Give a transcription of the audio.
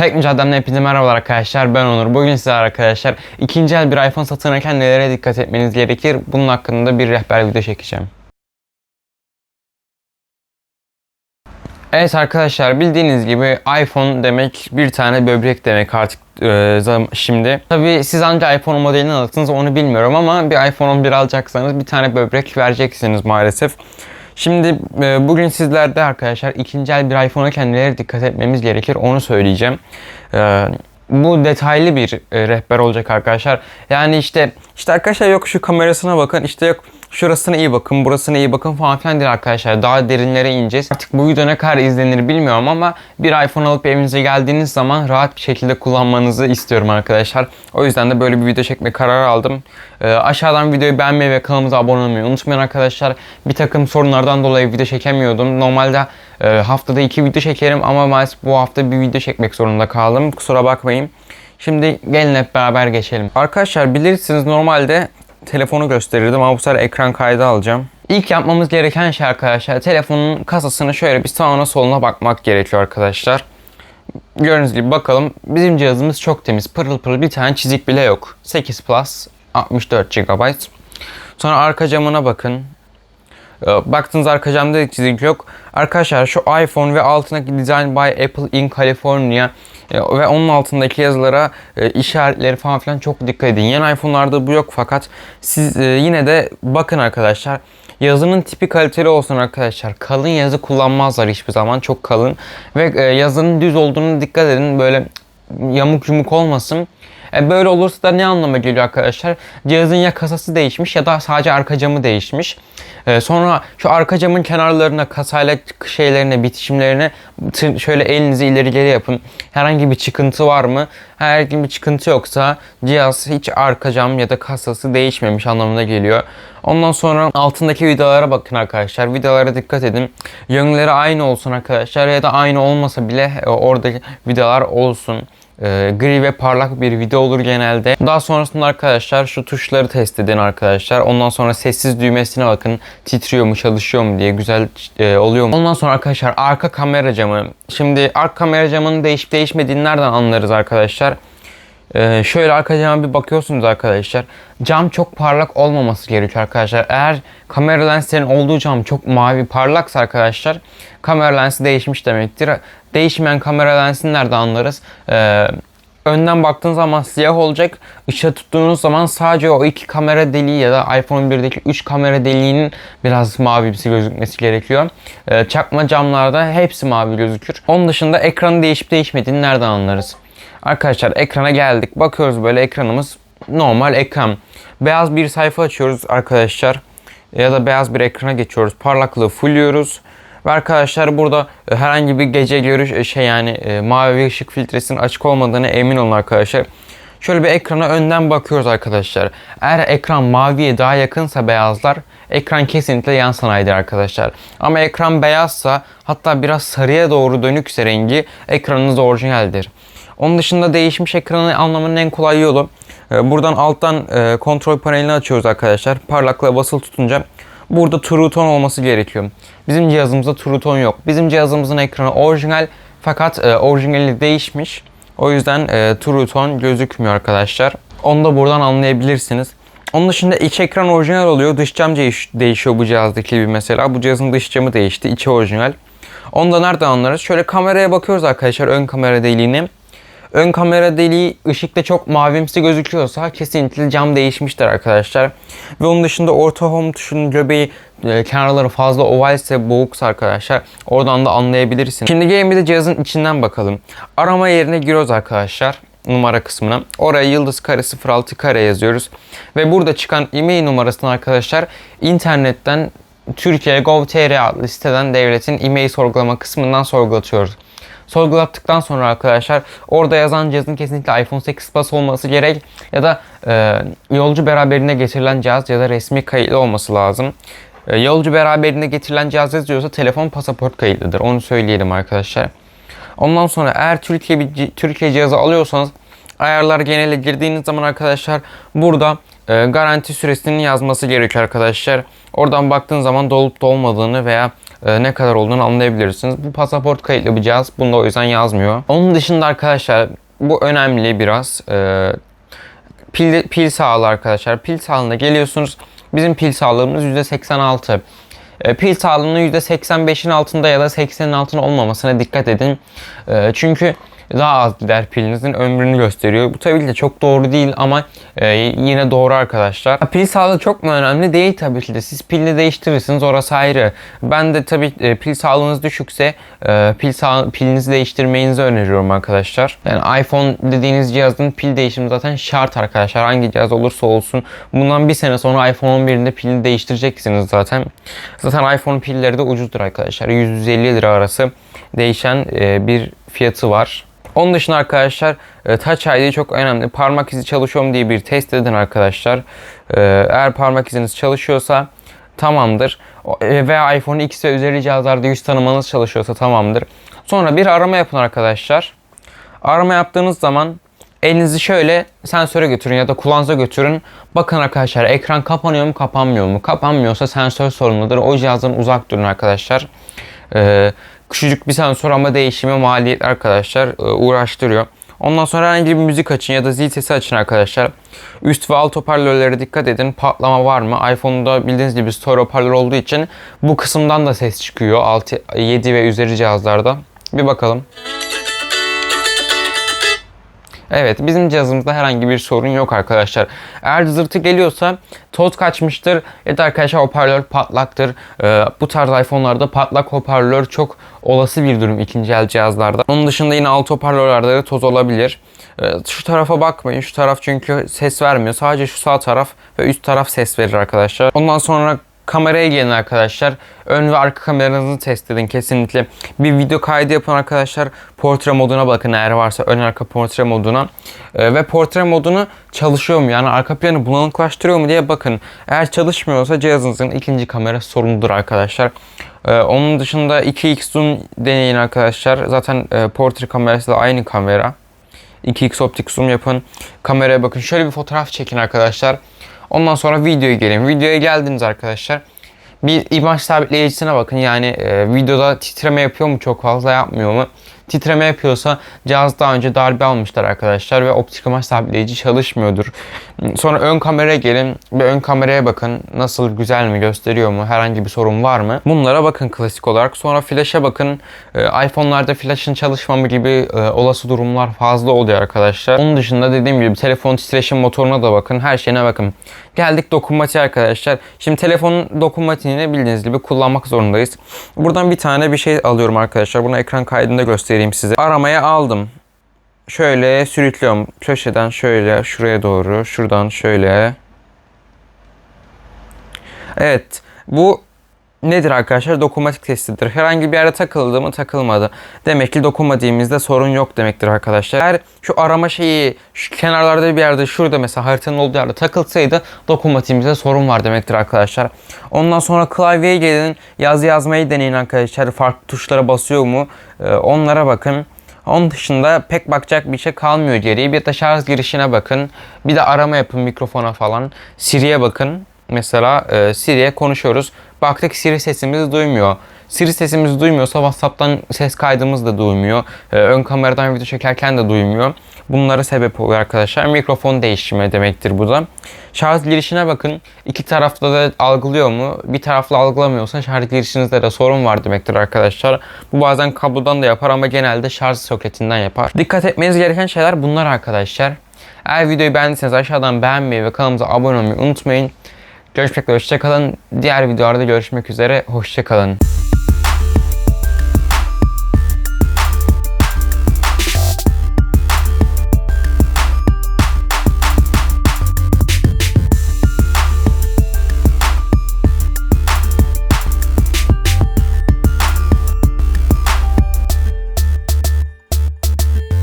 Tek mücadelemle hepinize merhabalar arkadaşlar. Ben Onur. Bugün size arkadaşlar ikinci el bir iPhone satın alırken nelere dikkat etmeniz gerekir? Bunun hakkında bir rehber video çekeceğim. Evet arkadaşlar bildiğiniz gibi iPhone demek bir tane böbrek demek artık e, şimdi. Tabi siz anca iPhone modelini alırsınız onu bilmiyorum ama bir iPhone 11 alacaksanız bir tane böbrek vereceksiniz maalesef. Şimdi e, bugün sizlerde arkadaşlar ikinci el bir iPhone alırken nelere dikkat etmemiz gerekir onu söyleyeceğim. E, bu detaylı bir e, rehber olacak arkadaşlar. Yani işte işte arkadaşlar yok şu kamerasına bakın işte yok şurasına iyi bakın burasına iyi bakın falan filan değil arkadaşlar. Daha derinlere ineceğiz. Artık bu video ne kadar izlenir bilmiyorum ama bir iPhone alıp evinize geldiğiniz zaman rahat bir şekilde kullanmanızı istiyorum arkadaşlar. O yüzden de böyle bir video çekme kararı aldım. Ee, aşağıdan videoyu beğenmeyi ve kanalımıza abone olmayı unutmayın arkadaşlar. Bir takım sorunlardan dolayı video çekemiyordum. Normalde e, haftada iki video çekerim ama maalesef bu hafta bir video çekmek zorunda kaldım. Kusura bakmayın. Şimdi gelin hep beraber geçelim. Arkadaşlar bilirsiniz normalde telefonu gösterirdim ama bu sefer ekran kaydı alacağım. İlk yapmamız gereken şey arkadaşlar telefonun kasasını şöyle bir sağına soluna bakmak gerekiyor arkadaşlar. Gördüğünüz gibi bakalım bizim cihazımız çok temiz pırıl pırıl bir tane çizik bile yok. 8 Plus 64 GB. Sonra arka camına bakın. Ee, Baktığınız arka camda da çizik yok. Arkadaşlar şu iPhone ve altındaki Design by Apple in California ve onun altındaki yazılara e, işaretleri falan filan çok dikkat edin. Yeni iPhone'larda bu yok fakat siz e, yine de bakın arkadaşlar. Yazının tipi kaliteli olsun arkadaşlar. Kalın yazı kullanmazlar hiçbir zaman. Çok kalın. Ve e, yazının düz olduğunu dikkat edin. Böyle yamuk yumuk olmasın. E, böyle olursa da ne anlama geliyor arkadaşlar? Cihazın ya kasası değişmiş ya da sadece arka camı değişmiş. E, sonra şu arka camın kenarlarına, kasayla şeylerine, bitişimlerine şöyle elinizi ileri geri yapın. Herhangi bir çıkıntı var mı? Herhangi bir çıkıntı yoksa cihaz hiç arka cam ya da kasası değişmemiş anlamına geliyor. Ondan sonra altındaki vidalara bakın arkadaşlar. Vidalara dikkat edin. Yönleri aynı olsun arkadaşlar ya da aynı olmasa bile e, oradaki vidalar olsun. Ee, gri ve parlak bir video olur genelde. Daha sonrasında arkadaşlar şu tuşları test edin arkadaşlar. Ondan sonra sessiz düğmesine bakın. Titriyor mu çalışıyor mu diye güzel e, oluyor mu? Ondan sonra arkadaşlar arka kamera camı. Şimdi arka kamera camının değişip değişmediğini nereden anlarız arkadaşlar? Ee, şöyle arka cama bir bakıyorsunuz arkadaşlar. Cam çok parlak olmaması gerekiyor arkadaşlar. Eğer kamera lenslerin olduğu cam çok mavi parlaksa arkadaşlar kamera lensi değişmiş demektir. Değişmeyen kamera lensini nerede anlarız? Ee, önden baktığınız zaman siyah olacak. Işığı tuttuğunuz zaman sadece o iki kamera deliği ya da iPhone 1'deki 3 kamera deliğinin biraz mavimsi gözükmesi gerekiyor. Ee, çakma camlarda hepsi mavi gözükür. Onun dışında ekranı değişip değişmediğini nereden anlarız? Arkadaşlar ekrana geldik. Bakıyoruz böyle ekranımız normal ekran. Beyaz bir sayfa açıyoruz arkadaşlar. Ya da beyaz bir ekrana geçiyoruz. Parlaklığı fullüyoruz. Ve arkadaşlar burada e, herhangi bir gece görüş e, şey yani e, mavi ışık filtresinin açık olmadığını emin olun arkadaşlar. Şöyle bir ekrana önden bakıyoruz arkadaşlar. Eğer ekran maviye daha yakınsa beyazlar ekran kesinlikle yan sanayidir arkadaşlar. Ama ekran beyazsa hatta biraz sarıya doğru dönükse rengi ekranınız orijinaldir. Onun dışında değişmiş ekranı anlamanın en kolay yolu e, buradan alttan e, kontrol panelini açıyoruz arkadaşlar. Parlaklığa basılı tutunca burada True Tone olması gerekiyor. Bizim cihazımızda True Tone yok. Bizim cihazımızın ekranı orijinal fakat e, orijinali değişmiş. O yüzden True Tone gözükmüyor arkadaşlar. Onu da buradan anlayabilirsiniz. Onun dışında iç ekran orijinal oluyor. Dış cam değiş- değişiyor bu cihazdaki gibi mesela. Bu cihazın dış camı değişti. içi orijinal. Onu da nereden anlarız? Şöyle kameraya bakıyoruz arkadaşlar ön kamera deliğine. Ön kamera deliği ışıkta çok mavimsi gözüküyorsa kesinlikle cam değişmiştir arkadaşlar. Ve onun dışında orta home tuşunun göbeği e, kenarları fazla ovalse boğuksa arkadaşlar oradan da anlayabilirsiniz. Şimdi gelin bir de cihazın içinden bakalım. Arama yerine giriyoruz arkadaşlar numara kısmına. Oraya yıldız kare 06 kare yazıyoruz. Ve burada çıkan e-mail numarasını arkadaşlar internetten Türkiye Gov.tr adlı siteden devletin e-mail sorgulama kısmından sorgulatıyoruz. Sorgulattıktan sonra arkadaşlar orada yazan cihazın kesinlikle iPhone 8 Plus olması gerek ya da e, yolcu beraberinde getirilen cihaz ya da resmi kayıtlı olması lazım. E, yolcu beraberinde getirilen cihaz yazıyorsa telefon pasaport kayıtlıdır. Onu söyleyelim arkadaşlar. Ondan sonra eğer Türkiye bir Türkiye cihazı alıyorsanız ayarlar genele girdiğiniz zaman arkadaşlar burada e, garanti süresinin yazması gerekiyor arkadaşlar. Oradan baktığın zaman dolup dolmadığını veya ne kadar olduğunu anlayabilirsiniz. Bu pasaport kayıtlı bir cihaz. Bunda o yüzden yazmıyor. Onun dışında arkadaşlar bu önemli biraz. E, pil, pil sağlığı arkadaşlar. Pil sağlığına geliyorsunuz. Bizim pil sağlığımız %86. E, Pil sağlığının %85'in altında ya da 80'in altında olmamasına dikkat edin. E, Çünkü daha az gider pilinizin ömrünü gösteriyor. Bu tabii ki de çok doğru değil ama e, yine doğru arkadaşlar. Pil sağlığı çok mu önemli? Değil tabii ki de. Siz pilini değiştirirsiniz orası ayrı. Ben de tabii e, pil sağlığınız düşükse e, pil sağ, pilinizi değiştirmenizi öneriyorum arkadaşlar. Yani iPhone dediğiniz cihazın pil değişimi zaten şart arkadaşlar. Hangi cihaz olursa olsun. Bundan bir sene sonra iPhone 11'inde pilini değiştireceksiniz zaten. Zaten iPhone pilleri de ucuzdur arkadaşlar. 150 lira arası değişen e, bir fiyatı var. Onun dışında arkadaşlar e, Touch ID çok önemli. Parmak izi çalışıyor mu diye bir test edin arkadaşlar. E, Eğer parmak iziniz çalışıyorsa tamamdır. E, Veya iPhone X ve üzeri cihazlarda yüz tanımanız çalışıyorsa tamamdır. Sonra bir arama yapın arkadaşlar. Arama yaptığınız zaman elinizi şöyle sensöre götürün ya da kulağınıza götürün. Bakın arkadaşlar ekran kapanıyor mu kapanmıyor mu? Kapanmıyorsa sensör sorumludur. O cihazdan uzak durun arkadaşlar. Ee, küçücük bir sensör ama değişimi maliyetli arkadaşlar e, uğraştırıyor. Ondan sonra herhangi bir müzik açın ya da zil sesi açın arkadaşlar. Üst ve alt hoparlörlere dikkat edin. Patlama var mı? iPhone'da bildiğiniz gibi stereo hoparlör olduğu için bu kısımdan da ses çıkıyor. 6, 7 ve üzeri cihazlarda. Bir bakalım. Evet bizim cihazımızda herhangi bir sorun yok arkadaşlar. Eğer zırtı geliyorsa toz kaçmıştır da arkadaşlar hoparlör patlaktır. Ee, bu tarz iPhone'larda patlak hoparlör çok olası bir durum ikinci el cihazlarda. Onun dışında yine alt hoparlörlerde de toz olabilir. Ee, şu tarafa bakmayın. Şu taraf çünkü ses vermiyor. Sadece şu sağ taraf ve üst taraf ses verir arkadaşlar. Ondan sonra kameraya gelin arkadaşlar. Ön ve arka kameranızı test edin kesinlikle. Bir video kaydı yapın arkadaşlar. Portre moduna bakın eğer varsa ön arka portre moduna. Ee, ve portre modunu çalışıyor mu? Yani arka planı bulanıklaştırıyor mu diye bakın. Eğer çalışmıyorsa cihazınızın ikinci kamera sorunludur arkadaşlar. Ee, onun dışında 2x zoom deneyin arkadaşlar. Zaten e, portre kamerası da aynı kamera. 2x optik zoom yapın. Kameraya bakın. Şöyle bir fotoğraf çekin arkadaşlar. Ondan sonra videoya gelin. Videoya geldiniz arkadaşlar. Bir imaj sabitleyicisine bakın. Yani e, videoda titreme yapıyor mu çok fazla yapmıyor mu? Titreme yapıyorsa cihaz daha önce darbe almışlar arkadaşlar ve optik imaj sabitleyici çalışmıyordur. Sonra ön kameraya gelin ve ön kameraya bakın. Nasıl güzel mi gösteriyor mu? Herhangi bir sorun var mı? Bunlara bakın klasik olarak. Sonra flash'a bakın. E, iPhone'larda flash'ın çalışmamı gibi e, olası durumlar fazla oluyor arkadaşlar. Onun dışında dediğim gibi telefon titreşim motoruna da bakın. Her şeyine bakın. Geldik dokunmatiğe arkadaşlar. Şimdi telefonun dokunmatiğini bildiğiniz gibi kullanmak zorundayız. Buradan bir tane bir şey alıyorum arkadaşlar. Bunu ekran kaydında göstereyim size. Aramaya aldım. Şöyle sürüklüyorum. Köşeden şöyle şuraya doğru. Şuradan şöyle. Evet. Bu nedir arkadaşlar? Dokunmatik testidir. Herhangi bir yere takıldı mı takılmadı. Demek ki dokunmadığımızda sorun yok demektir arkadaşlar. Eğer şu arama şeyi şu kenarlarda bir yerde şurada mesela haritanın olduğu yerde takılsaydı dokunmatiğimizde sorun var demektir arkadaşlar. Ondan sonra klavyeye gelin yazı yazmayı deneyin arkadaşlar. Farklı tuşlara basıyor mu? Ee, onlara bakın. Onun dışında pek bakacak bir şey kalmıyor geriye. Bir de şarj girişine bakın. Bir de arama yapın mikrofona falan. Siri'ye bakın. Mesela e, Siri'ye konuşuyoruz. Baktık Siri sesimizi duymuyor. Siri sesimizi duymuyorsa WhatsApp'tan ses kaydımız da duymuyor. E, ön kameradan video çekerken de duymuyor. Bunlara sebep oluyor arkadaşlar. Mikrofon değişimi demektir bu da. Şarj girişine bakın. İki tarafta da algılıyor mu? Bir tarafla algılamıyorsa şarj girişinizde de sorun var demektir arkadaşlar. Bu bazen kablodan da yapar ama genelde şarj soketinden yapar. Dikkat etmeniz gereken şeyler bunlar arkadaşlar. Eğer videoyu beğendiyseniz aşağıdan beğenmeyi ve kanalımıza abone olmayı unutmayın. Görüşmek üzere hoşçakalın. Diğer videolarda görüşmek üzere. Hoşçakalın.